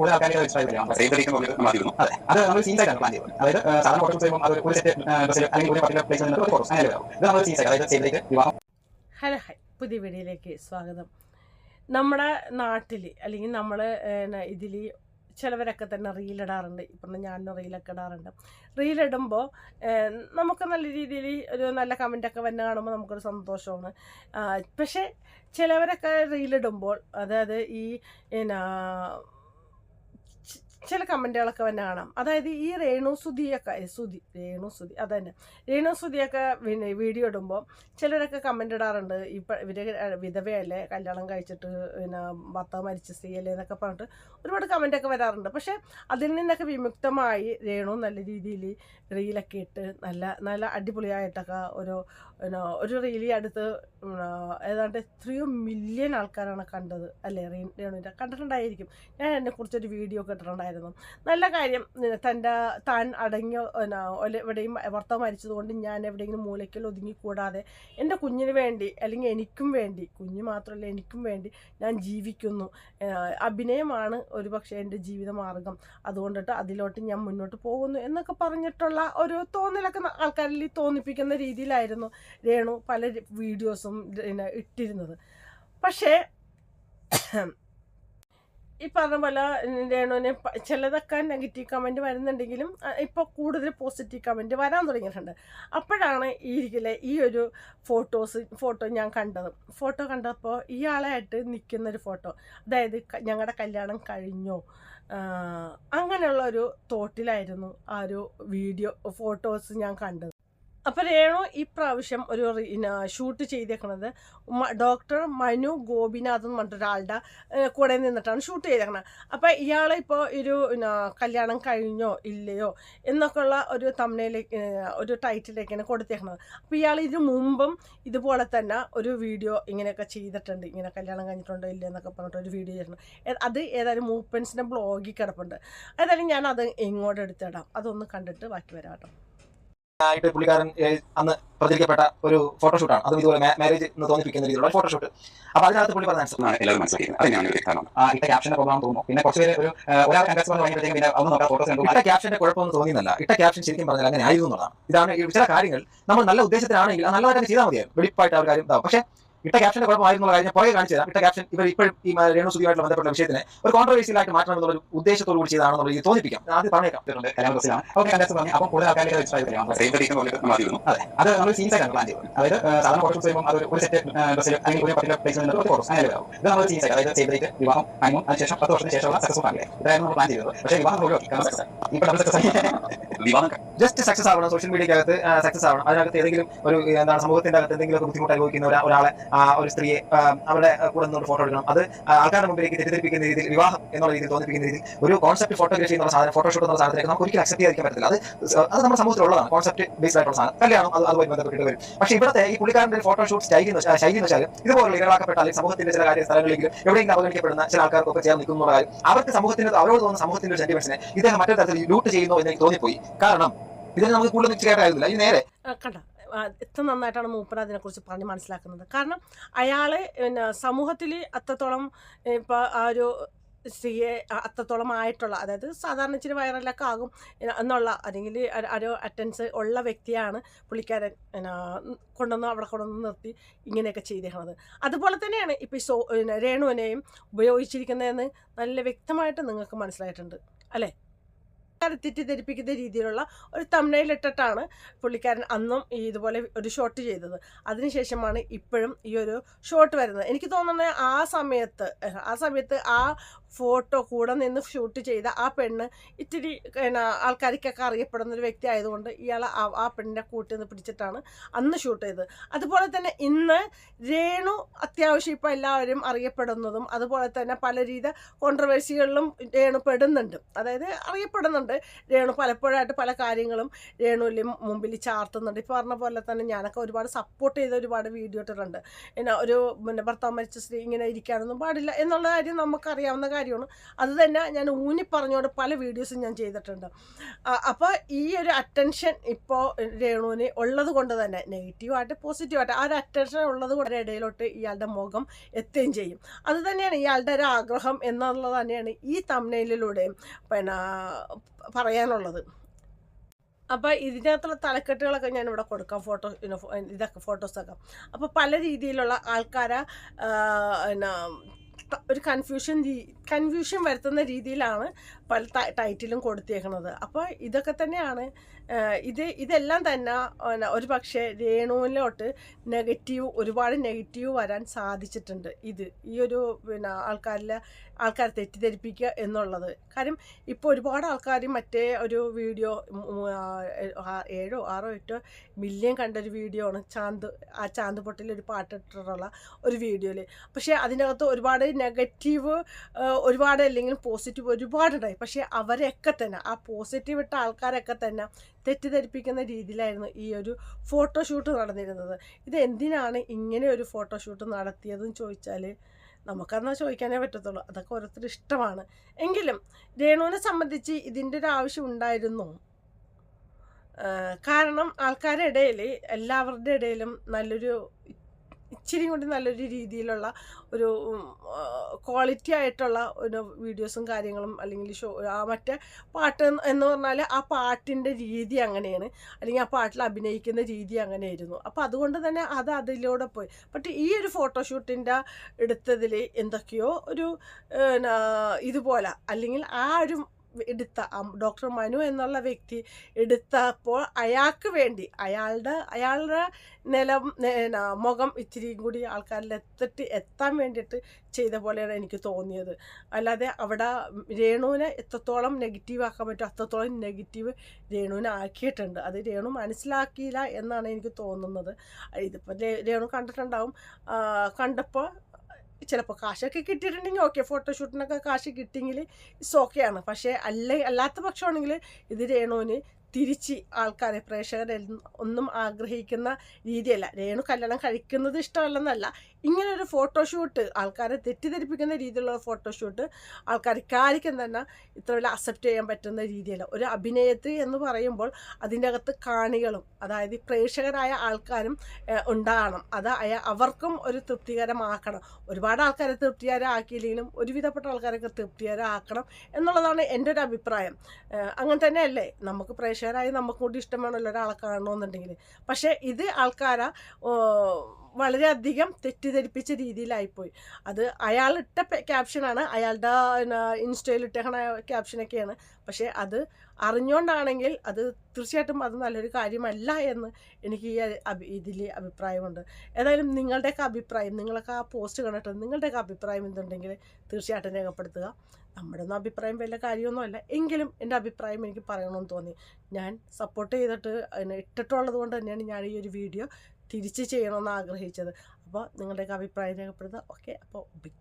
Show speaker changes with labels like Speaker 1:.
Speaker 1: കൂടുതൽ ആൾക്കാർ രജിസ്റ്റർ ആയി വരിക
Speaker 2: സേവ് ദ ഡേറ്റ് മാറ്റിയിരുന്നു
Speaker 1: അതെ. അത് നമ്മൾ സീൻസ് ആയിട്ടാണ് പ്ലാൻ ചെയ്യുന്നത് അതായത് സാധാരണ ഫോട്ടോസ് ചെയ്യുമ്പോൾ അത് ഒരു സെറ്റ് ബസ്സിൽ അല്ലെങ്കിൽ ഒരു പർട്ടിക്കുലർ പ്ലേസിൽ നിന്ന് ഒരു ഫോട്ടോസ് അങ്ങനെ വരും ഇത് നമ്മൾ സീൻസ് അതായത് വിവാഹം.
Speaker 3: ഹലോ ഹായ് പുതിയ വീഡിയോയിലേക്ക് സ്വാഗതം. നമ്മുടെ നാട്ടിൽ അല്ലെങ്കിൽ നമ്മൾ ഇതിൽ ചിലവരൊക്കെ തന്നെ റീലിടാറുണ്ട് ഇപ്പം ഞാൻ റീലൊക്കെ ഇടാറുണ്ട്. റീലിടുമ്പോൾ നമുക്ക് നല്ല രീതിയിൽ ഒരു നല്ല കമന്റൊക്കെ വന്ന് കാണുമ്പോൾ നമുക്കൊരു സന്തോഷമാണ്. പക്ഷേ ചിലവരൊക്കെ റീലിടുമ്പോൾ അതായത് ഈ എന്നാ ചില കമന്റുകളൊക്കെ തന്നെ കാണാം. അതായത് ഈ രേണു സുധിയൊക്കെ സുധി രേണു സുധി അതന്നെ. രേണു സുധിയൊക്കെ പിന്നെ വീഡിയോ ഇടുമ്പോൾ ചിലരൊക്കെ കമന്റ് ഇടാറുണ്ട്. ഇപ്പം ഇവർ വിധവയല്ലേ കല്യാണം കഴിച്ചിട്ട് പിന്നെ ഭർത്താവ് മരിച്ച സ്ത്രീയല്ലേ എന്നൊക്കെ പറഞ്ഞിട്ട് ഒരുപാട് കമന്റൊക്കെ വരാറുണ്ട്. പക്ഷേ അതിൽ നിന്നൊക്കെ വിമുക്തമായി രേണു നല്ല രീതിയിൽ റീലൊക്കെ ഇട്ട് നല്ല നല്ല അടിപൊളിയായിട്ടൊക്കെ ഒരു ഒരു റീലി അടുത്ത് ഏതാണ്ട് എത്രയോ മില്യൺ ആൾക്കാരാണ് കണ്ടത് അല്ലേ? റീ രേണുവിന്റെ കണ്ടിട്ടുണ്ടായിരിക്കും. ഞാൻ എന്നെക്കുറിച്ചൊരു വീഡിയോ ഒക്കെ ഇട്ടിട്ടുണ്ടായിരുന്നു. നല്ല കാര്യം തന്റെ താൻ അടങ്ങിയ എവിടെയും ഭർത്താവ് മരിച്ചതുകൊണ്ട് ഞാൻ എവിടെയെങ്കിലും മൂലയ്ക്കൽ ഒതുങ്ങിക്കൂടാതെ എന്റെ കുഞ്ഞിന് വേണ്ടി അല്ലെങ്കിൽ എനിക്കും വേണ്ടി കുഞ്ഞ് മാത്രമല്ല എനിക്കും വേണ്ടി ഞാൻ ജീവിക്കുന്നു. അഭിനയമാണ് ഒരു പക്ഷേ എന്റെ ജീവിത മാർഗം. അതുകൊണ്ടിട്ട് അതിലോട്ട് ഞാൻ മുന്നോട്ട് പോകുന്നു എന്നൊക്കെ പറഞ്ഞിട്ടുള്ള ഒരു തോന്നലൊക്കെ ആൾക്കാരിൽ തോന്നിപ്പിക്കുന്ന രീതിയിലായിരുന്നു രേണു പല വീഡിയോസും പിന്നെ ഇട്ടിരുന്നത്. പക്ഷേ ഈ പറഞ്ഞ പോലെ രേണുവിന് ചിലതൊക്കെ നെഗറ്റീവ് കമന്റ് വരുന്നുണ്ടെങ്കിലും ഇപ്പോൾ കൂടുതൽ പോസിറ്റീവ് കമന്റ് വരാൻ തുടങ്ങിയിട്ടുണ്ട്. അപ്പോഴാണ് ഈ ഇരിക്കലെ ഈ ഒരു ഫോട്ടോസ് ഫോട്ടോ ഞാൻ കണ്ടത്. ഫോട്ടോ കണ്ടപ്പോൾ ഇയാളായിട്ട് നിൽക്കുന്നൊരു ഫോട്ടോ അതായത് ഞങ്ങളുടെ കല്യാണം കഴിഞ്ഞോ. അങ്ങനെയുള്ള ഒരു തോട്ടിലായിരുന്നു ആ ഒരു വീഡിയോ ഫോട്ടോസ് ഞാൻ കണ്ടത്. അപ്പോൾ രേണു ഈ പ്രാവശ്യം ഒരു ഷൂട്ട് ചെയ്തേക്കണത് ഡോക്ടർ മനു ഗോപിനാഥ് എന്ന് പറഞ്ഞിട്ട് ഒരാളുടെ കൂടെ നിന്നിട്ടാണ് ഷൂട്ട് ചെയ്തേക്കണത്. അപ്പോൾ ഇയാളെ ഇപ്പോൾ ഒരു കല്യാണം കഴിഞ്ഞോ ഇല്ലയോ എന്നൊക്കെയുള്ള ഒരു തമ്മിലേക്ക് ഒരു ടൈറ്റിലേക്കാണ് കൊടുത്തേക്കണത്. അപ്പോൾ ഇയാൾ ഇതിനു മുമ്പും ഇതുപോലെ തന്നെ ഒരു വീഡിയോ ഇങ്ങനെയൊക്കെ ചെയ്തിട്ടുണ്ട്. ഇങ്ങനെ കല്യാണം കഴിഞ്ഞിട്ടുണ്ടോ ഇല്ല എന്നൊക്കെ പറഞ്ഞിട്ട് ഒരു വീഡിയോ ചെയ്തിട്ടുണ്ട്. അത് ഏതായാലും മൂപ്പൻസിന്റെ ബ്ലോഗിൽ കിടപ്പുണ്ട്. ഏതായാലും ഞാൻ അത് ഇങ്ങോട്ട് എടുത്തിടാം. അതൊന്ന് കണ്ടിട്ട് ബാക്കി വരാം കേട്ടോ.
Speaker 4: ആയിട്ട് പുള്ളിക്കാരൻ അന്ന് പ്രചരിക്കപ്പെട്ട ഒരു ഫോട്ടോഷൂട്ടാണ് അതും ഇതുപോലെ മാരേജ് എന്ന് തോന്നിപ്പിക്കുന്ന രീതിയിലുള്ള ഫോട്ടോഷൂട്ട് അപ്പൊ അതിനകത്ത് പുള്ളി പറഞ്ഞ
Speaker 1: ഇട്ട ക്യാപ്ഷന്റെ പ്രോബ്ലം തോന്നുന്നു. പിന്നെ കുറച്ച് പേര് ഒരു ഒരാൾ കഴിഞ്ഞപ്പോഴത്തേക്കും പിന്നെ അതൊന്നും നോക്കാം ഫോട്ടോസ് കണ്ടു.
Speaker 4: ഇട്ട ക്യാപ്ഷന്റെ കുഴപ്പമൊന്നും തോന്നിയെന്നല്ല. ഇട്ട ക്യാപ്ഷൻ ശരിക്കും പറഞ്ഞാൽ അങ്ങനെ ആയിരുന്നു എന്നുള്ളതാണ്. ഇതാണ് ചില കാര്യങ്ങൾ നമ്മൾ നല്ല ഉദ്ദേശത്തിലാണെങ്കിൽ നല്ലതായിട്ട് ചെയ്താൽ മതിയായിരുന്നു. വെളിപ്പായിട്ട് ആ ഒരു കാര്യം ഉണ്ടാവും പക്ഷേ ഇട്ട ക്യാപ്ഷന്റെ കുഴപ്പമായിരുന്നു കാര്യം പുറകെ കാണിച്ചു തരാം ഇട്ട ക്യാപ്ഷൻ ഇവർ ഇപ്പോഴും ഈ രേണു സുധിയുമായിട്ടുള്ള ബന്ധപ്പെട്ട വിഷയത്തിനെ ഒരു കോൺട്രവേഴ്സിയിലായിട്ട് മാറ്റണം എന്നുള്ള ഒരു ഉദ്ദേശത്തോട് കൂടി ചെയ്താണെന്നുള്ള രീതി തോന്നിപ്പിക്കാം. ആദ്യം പറഞ്ഞേക്കാം.
Speaker 1: ചെയ്തിട്ടുണ്ട് കല്യാണ ബസ്സിലാണ് ഓക്കെ പറഞ്ഞു. അപ്പം കൂടുതൽ അതെ അത്. നമ്മൾ സീൻസ് ആയിട്ടാണ് പ്ലാൻ ചെയ്യുന്നത്. അതായത് സാധാരണ ഫോട്ടോസ് ചെയ്യുമ്പോൾ അത് ഒരു സെറ്റ് ബസ്സിൽ അല്ലെങ്കിൽ ഒരു പർട്ടിക്കുലർ പ്ലേസിൽ നിന്ന് ഒരു ഫോട്ടോസ് അങ്ങനെ വരും ഇത് നമ്മൾ സീൻസ് അതായത് വിവാഹം അതിനുശേഷം പത്ത് വർഷത്തിന് ശേഷമുള്ള സക്സസ്ഫുൾ ഫാമിലി ഇതായിരുന്നു നമ്മൾ പ്ലാൻ ചെയ്തത്. പക്ഷേ വിവാഹം ഒഴിവാക്കി കാരണം ഇപ്പോൾ ഡബിൾ സക്സസ് ആയി.
Speaker 2: വിവാഹം
Speaker 4: ജസ്റ്റ് സക്സസ് ആവണം സോഷ്യൽ മീഡിയക്കകത്ത് സക്സസ് ആവണം. അതിനകത്ത് ഏതെങ്കിലും ഒരു എന്താണ് സമൂഹത്തിന്റെ അകത്ത് എന്തെങ്കിലും ബുദ്ധിമുട്ട് അനുഭവിക്കുന്ന ഒരാ- ഒരാളെ ഒരു സ്ത്രീയെ അവരുടെ കൂടെ നിന്ന് ഫോട്ടോ എടുക്കണം. അത് ആൾക്കാരുടെ മുമ്പിലേക്ക് തെറ്റിദ്ധരിപ്പിക്കുന്ന രീതിയിൽ വിവാഹം എന്നുള്ള രീതിയിൽ തോന്നിപ്പിക്കുന്ന രീതിയിൽ ഒരു കോൺസെപ്റ്റ് ഫോട്ടോഗ്രാഫി എന്നുള്ള സാധനം ഫോട്ടോഷൂട്ട് എന്നുള്ള സാധനത്തിലേക്ക് നമുക്ക് ഒരിക്കലും അക്സെപ്റ്റ് ചെയ്യാതിരിക്കാൻ പറ്റില്ല അത് അത് നമ്മുടെ സമൂഹത്തിലുള്ളതാണ് കോൺസെപ്റ്റ് ബേസ്ഡ് ആയിട്ടുള്ള സാധനം. കല്യാണം അത് അതുമായി ബന്ധപ്പെട്ടിട്ട് വരും. പക്ഷേ ഇവിടുത്തെ ഈ പുള്ളിക്കാരന്റെ ഫോട്ടോഷൂട്ട് വെച്ചാൽ ശൈലി എന്ന് വെച്ചാൽ ഇതുപോലുള്ള ഇരകളാക്കപ്പെട്ട സമൂഹത്തിന്റെ ചില കാര്യ സ്ഥലങ്ങളിലെങ്കിലും എവിടെയെങ്കിലും അവഗണിക്കപ്പെടുന്ന ചില ആൾക്കാർക്കൊക്കെ ചേർന്ന് നിൽക്കുന്ന കാര്യം അവർക്ക് സമൂഹത്തിന് അവരോട് തോന്നുന്ന സമൂഹത്തിന്റെ സെന്റിമെന്റ്സിനെ ഇദ്ദേഹം മറ്റൊരു തരത്തിൽ ലൂട്ട് ചെയ്യുന്നു എന്ന് എനിക്ക് തോന്നിപ്പോയി. കാരണം ഇതിന് നമുക്ക് കൂടുതൽ നിശ്ചയമായിരുന്നില്ല ഇത് നേരെ.
Speaker 3: എത്ര നന്നായിട്ടാണ് മൂപ്പൻ അതിനെക്കുറിച്ച് പറഞ്ഞ് മനസ്സിലാക്കുന്നത്. കാരണം അയാൾ പിന്നെ സമൂഹത്തിൽ അത്രത്തോളം ഇപ്പോൾ ആ ഒരു സ്ത്രീയെ അത്രത്തോളം ആയിട്ടുള്ള അതായത് സാധാരണ ഇച്ചിരി വൈറലൊക്കെ ആകും എന്നുള്ള അല്ലെങ്കിൽ ഒരു- അറ്റൻസ് ഉള്ള വ്യക്തിയാണ് പുള്ളിക്കാരൻ കൊണ്ടുവന്ന് അവിടെ കൊണ്ടുവന്ന് നിർത്തി ഇങ്ങനെയൊക്കെ ചെയ്തേക്കുന്നത് അതുപോലെ തന്നെയാണ് ഇപ്പോൾ സോ രേണുവിനെയും ഉപയോഗിച്ചിരിക്കുന്നതെന്ന് നല്ല വ്യക്തമായിട്ട് നിങ്ങൾക്ക് മനസ്സിലായിട്ടുണ്ട്. അല്ലേ? തെറ്റിദ്ധരിപ്പിക്കുന്ന രീതിയിലുള്ള ഒരു തമിഴിലിട്ടിട്ടാണ് പുള്ളിക്കാരൻ അന്നും ഈ ഇതുപോലെ ഒരു ഷോട്ട് ചെയ്തത്. അതിനുശേഷമാണ് ഇപ്പോഴും ഈ ഒരു ഷോട്ട് വരുന്നത്. എനിക്ക് തോന്നുന്നത് ആ സമയത്ത് ആ സമയത്ത് ആ ഫോട്ടോ കൂടെ നിന്ന് ഷൂട്ട് ചെയ്ത ആ പെണ്ണ് ഇത്തിരി പിന്നെ ആൾക്കാർക്കൊക്കെ അറിയപ്പെടുന്ന ഒരു വ്യക്തി ആയതുകൊണ്ട് ഇയാൾ ആ- പെണ്ണിന്റെ കൂട്ടിൽ നിന്ന് പിടിച്ചിട്ടാണ് അന്ന് ഷൂട്ട് ചെയ്തത്. അതുപോലെ തന്നെ ഇന്ന് രേണു അത്യാവശ്യം ഇപ്പോൾ എല്ലാവരും അറിയപ്പെടുന്നതും അതുപോലെ തന്നെ പല രീതി കോൺട്രവേഴ്സികളിലും രേണു പെടുന്നുണ്ട്. അതായത് അറിയപ്പെടുന്നുണ്ട്. രേണു പലപ്പോഴായിട്ട് പല കാര്യങ്ങളും രേണുവിൽ മുമ്പിൽ ചാർത്തുന്നുണ്ട്. ഇപ്പോൾ പറഞ്ഞ പോലെ തന്നെ ഞാനൊക്കെ ഒരുപാട് സപ്പോർട്ട് ചെയ്ത ഒരുപാട് വീഡിയോ ഇട്ടിട്ടുണ്ട്. പിന്നെ ഒരു പിന്നെ ഭർത്താവ് മരിച്ച സ്ത്രീ ഇങ്ങനെ ഇരിക്കാനൊന്നും പാടില്ല എന്നുള്ള കാര്യം നമുക്കറിയാവുന്ന കാര്യമാണ്. അത് തന്നെ ഞാൻ ഊന്നി പറഞ്ഞുകൊണ്ട് പല വീഡിയോസും ഞാൻ ചെയ്തിട്ടുണ്ട്. അപ്പോൾ ഈ ഒരു അറ്റൻഷൻ ഇപ്പോൾ രേണുവിന് ഉള്ളത് കൊണ്ട് തന്നെ നെഗറ്റീവായിട്ട് പോസിറ്റീവായിട്ട് ആ ഒരു അറ്റൻഷൻ ഉള്ളത് കൊണ്ട് ഇടയിലോട്ട് ഇയാളുടെ മുഖം എത്തുകയും ചെയ്യും. അത് തന്നെയാണ് ഇയാളുടെ ഒരു ആഗ്രഹം എന്നുള്ളത് തന്നെയാണ് ഈ തമ്മനയിലൂടെയും പിന്നെ പറയാനുള്ളത്. അപ്പോൾ ഇതിനകത്തുള്ള തലക്കെട്ടുകളൊക്കെ ഞാൻ ഇവിടെ കൊടുക്കാം ഫോട്ടോ ഇതൊക്കെ ഫോട്ടോസൊക്കെ. അപ്പോൾ പല രീതിയിലുള്ള ആൾക്കാരെ എന്നാ ഒരു കൺഫ്യൂഷൻ കൺഫ്യൂഷൻ വരുത്തുന്ന രീതിയിലാണ് പല ടൈറ്റിലും കൊടുത്തേക്കുന്നത് അപ്പോൾ ഇതൊക്കെ തന്നെയാണ് ഇത് ഇതെല്ലാം തന്നെ ഒരു പക്ഷേ രേണുവിലോട്ട് നെഗറ്റീവ് ഒരുപാട് നെഗറ്റീവ് വരാൻ സാധിച്ചിട്ടുണ്ട് ഇത്. ഈ ഒരു പിന്നെ ആൾക്കാരിലെ ആൾക്കാരെ തെറ്റിദ്ധരിപ്പിക്കുക എന്നുള്ളത്. കാര്യം ഇപ്പോൾ ഒരുപാട് ആൾക്കാർ മറ്റേ ഒരു വീഡിയോ ഏഴോ ആറോ എട്ടോ മില്യൺ കണ്ടൊരു വീഡിയോ ആണ് ചാന്ത് ആ ചാന്ത് പൊട്ടിൽ ഒരു പാട്ടിട്ടുള്ള ഒരു വീഡിയോയിൽ പക്ഷേ അതിനകത്ത് ഒരുപാട് നെഗറ്റീവ് ഒരുപാട് അല്ലെങ്കിൽ പോസിറ്റീവ് ഒരുപാടുണ്ടായി. പക്ഷേ അവരെയൊക്കെ തന്നെ ആ പോസിറ്റീവ് ഇട്ട ആൾക്കാരൊക്കെ തന്നെ തെറ്റിദ്ധരിപ്പിക്കുന്ന രീതിയിലായിരുന്നു ഈ ഒരു ഫോട്ടോഷൂട്ട് നടന്നിരുന്നത്. ഇത് എന്തിനാണ് ഇങ്ങനെ ഒരു ഫോട്ടോഷൂട്ട് നടത്തിയതെന്ന് ചോദിച്ചാൽ നമുക്കെന്നാൽ ചോദിക്കാനേ പറ്റത്തുള്ളൂ. അതൊക്കെ ഓരോരുത്തർ ഇഷ്ടമാണ്. എങ്കിലും രേണുവിനെ സംബന്ധിച്ച് ഇതിന്റെ ഒരു ആവശ്യം ഉണ്ടായിരുന്നു. കാരണം ആൾക്കാരുടെ ഇടയിൽ എല്ലാവരുടെ ഇടയിലും നല്ലൊരു ഇച്ചിരി കൂടി നല്ലൊരു രീതിയിലുള്ള ഒരു ക്വാളിറ്റി ആയിട്ടുള്ള ഒരു വീഡിയോസും കാര്യങ്ങളും അല്ലെങ്കിൽ ഷോ ആ മറ്റേ പാട്ട് എന്ന് പറഞ്ഞാൽ ആ പാട്ടിന്റെ രീതി അങ്ങനെയാണ്. അല്ലെങ്കിൽ ആ പാട്ടിൽ അഭിനയിക്കുന്ന രീതി അങ്ങനെയായിരുന്നു. അപ്പോൾ അതുകൊണ്ട് തന്നെ അത് അതിലൂടെ പോയി. ബട്ട് ഈ ഒരു ഫോട്ടോഷൂട്ടിന്റെ എടുത്തതിൽ എന്തൊക്കെയോ ഒരു ഇതുപോലെ അല്ലെങ്കിൽ ആ ഒരു എടുത്ത ഡോക്ടർ മനു എന്നുള്ള വ്യക്തി എടുത്തപ്പോൾ അയാൾക്ക് വേണ്ടി അയാളുടെ അയാളുടെ നിലം മുഖം ഇച്ചിരി കൂടി ആൾക്കാരിൽ എത്തിട്ട് എത്താൻ വേണ്ടിയിട്ട് ചെയ്ത പോലെയാണ് എനിക്ക് തോന്നിയത്. അല്ലാതെ അവിടെ രേണുവിനെ എത്രത്തോളം നെഗറ്റീവ് ആക്കാൻ പറ്റും അത്രത്തോളം നെഗറ്റീവ് രേണുവിനെ ആക്കിയിട്ടുണ്ട്. അത് രേണു മനസ്സിലാക്കിയില്ല എന്നാണ് എനിക്ക് തോന്നുന്നത്. ഇതിപ്പോൾ രേണു കണ്ടിട്ടുണ്ടാവും. കണ്ടപ്പോൾ ചിലപ്പോൾ കാശൊക്കെ കിട്ടിയിട്ടുണ്ടെങ്കിൽ ഓക്കെ ഫോട്ടോഷൂട്ടിനൊക്കെ കാശ് കിട്ടിയെങ്കിൽ ഇറ്റ്സ് ഓക്കെയാണ് പക്ഷേ അല്ല അല്ലാത്ത പക്ഷമാണെങ്കിൽ ഇത് രേണുവിന് തിരിച്ച് ആൾക്കാരെ പ്രേക്ഷകരെ ഒന്നും ആഗ്രഹിക്കുന്ന രീതിയല്ല. രേണു കല്യാണം കഴിക്കുന്നത് ഇഷ്ടമല്ലെന്നല്ല. ഇങ്ങനെ ഒരു ഫോട്ടോഷൂട്ട് ആൾക്കാരെ തെറ്റിദ്ധരിപ്പിക്കുന്ന രീതിയിലുള്ള ഫോട്ടോഷൂട്ട് ആൾക്കാർ കാര്യം തന്നെ ഇത്ര വലിയ അക്സെപ്റ്റ് ചെയ്യാൻ പറ്റുന്ന രീതിയല്ല. ഒരു അഭിനയത്രി എന്ന് പറയുമ്പോൾ അതിന്റെ അകത്ത് കാണികളും അതായത് പ്രേക്ഷകരായ ആൾക്കാരും ഉണ്ടാകണം. അത് അവർക്കും ഒരു തൃപ്തികരമാക്കണം. ഒരുപാട് ആൾക്കാരെ തൃപ്തികരമാക്കിയില്ലെങ്കിലും ഒരുവിധപ്പെട്ട ആൾക്കാരൊക്കെ തൃപ്തികരമാക്കണം എന്നുള്ളതാണ് എന്റെ ഒരു അഭിപ്രായം. അങ്ങനെ തന്നെയല്ലേ? നമുക്ക് പ്രേക്ഷകരായി നമുക്ക് കൂടി ഇഷ്ടം വേണമല്ലോ ഒരാളെ കാണണമെന്നുണ്ടെങ്കിൽ. പക്ഷേ ഇത് ആൾക്കാരെ വളരെയധികം തെറ്റിദ്ധരിപ്പിച്ച രീതിയിലായിപ്പോയി. അത് അയാളിട്ട ക്യാപ്ഷനാണ് അയാളുടെ ഇൻസ്റ്റയിലിട്ട ക്യാപ്ഷനൊക്കെയാണ് പക്ഷേ അത് അറിഞ്ഞുകൊണ്ടാണെങ്കിൽ അത് തീർച്ചയായിട്ടും അത് നല്ലൊരു കാര്യമല്ല എന്ന് എനിക്ക് ഈ ഇതിൽ അഭിപ്രായമുണ്ട്. ഏതായാലും നിങ്ങളുടെയൊക്കെ അഭിപ്രായം നിങ്ങളൊക്കെ ആ പോസ്റ്റ് കണ്ടിട്ട് നിങ്ങളുടെയൊക്കെ അഭിപ്രായം എന്തുണ്ടെങ്കിൽ തീർച്ചയായിട്ടും രേഖപ്പെടുത്തുക. നമ്മുടെ ഒന്നും അഭിപ്രായം വലിയ കാര്യമൊന്നുമല്ല. എങ്കിലും എന്റെ അഭിപ്രായം എനിക്ക് പറയണമെന്ന് തോന്നി. ഞാൻ സപ്പോർട്ട് ചെയ്തിട്ട് ഇട്ടിട്ടുള്ളത് കൊണ്ട് തന്നെയാണ് ഞാൻ ഈ ഒരു വീഡിയോ തിരിച്ച് ചെയ്യണമെന്ന് ആഗ്രഹിച്ചത് അപ്പോൾ നിങ്ങളുടെയൊക്കെ അഭിപ്രായം രേഖപ്പെടുത്തുക. ഓക്കെ അപ്പോൾ ബിഗ്